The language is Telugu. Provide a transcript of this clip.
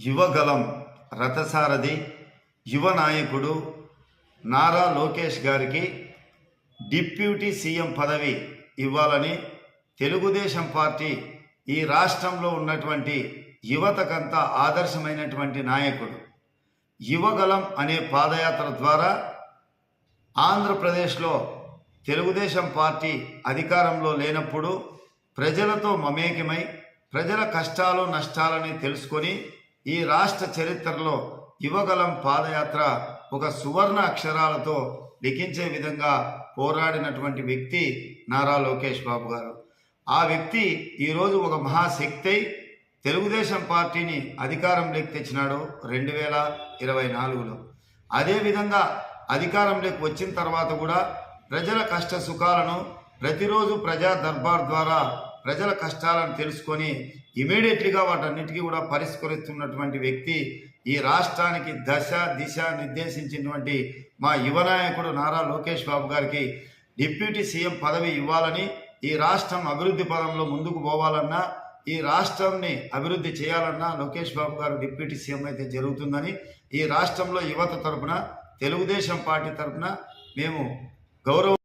యువగలం రథసారథి యువ నాయకుడు నారా లోకేష్ గారికి డిప్యూటీ సీఎం పదవి ఇవ్వాలని తెలుగుదేశం పార్టీ ఈ రాష్ట్రంలో ఉన్నటువంటి యువతకంతా ఆదర్శమైనటువంటి నాయకుడు. యువగలం అనే పాదయాత్ర ద్వారా ఆంధ్రప్రదేశ్లో తెలుగుదేశం పార్టీ అధికారంలో లేనప్పుడు ప్రజలతో మమేకమై ప్రజల కష్టాలు నష్టాలని తెలుసుకొని ఈ రాష్ట్ర చరిత్రలో యువగలం పాదయాత్ర ఒక సువర్ణ అక్షరాలతో లిఖించే విధంగా పోరాడినటువంటి వ్యక్తి నారా లోకేష్ బాబు గారు. ఆ వ్యక్తి ఈరోజు ఒక మహాశక్తి తెలుగుదేశం పార్టీని అధికారంలోకి తెచ్చినాడు రెండు వేల ఇరవై నాలుగులో. అదేవిధంగా అధికారంలోకి వచ్చిన తర్వాత కూడా ప్రజల కష్ట సుఖాలను ప్రతిరోజు ప్రజా దర్బార్ ద్వారా ప్రజల కష్టాలను తెలుసుకొని ఇమీడియట్లీగా వాటన్నిటికీ కూడా పరిష్కరిస్తున్నటువంటి వ్యక్తి ఈ రాష్ట్రానికి దశ దిశ నిర్దేశించినటువంటి మా యువ నాయకుడు నారా లోకేష్ బాబు గారికి డిప్యూటీ సీఎం పదవి ఇవ్వాలని ఈ రాష్ట్రం అభివృద్ధి పదంలో ముందుకు పోవాలన్నా ఈ రాష్ట్రంని అభివృద్ధి చేయాలన్నా లోకేష్ బాబు గారు డిప్యూటీ సీఎం అయితే జరుగుతుందని ఈ రాష్ట్రంలో యువత తరపున తెలుగుదేశం పార్టీ తరపున మేము గౌరవ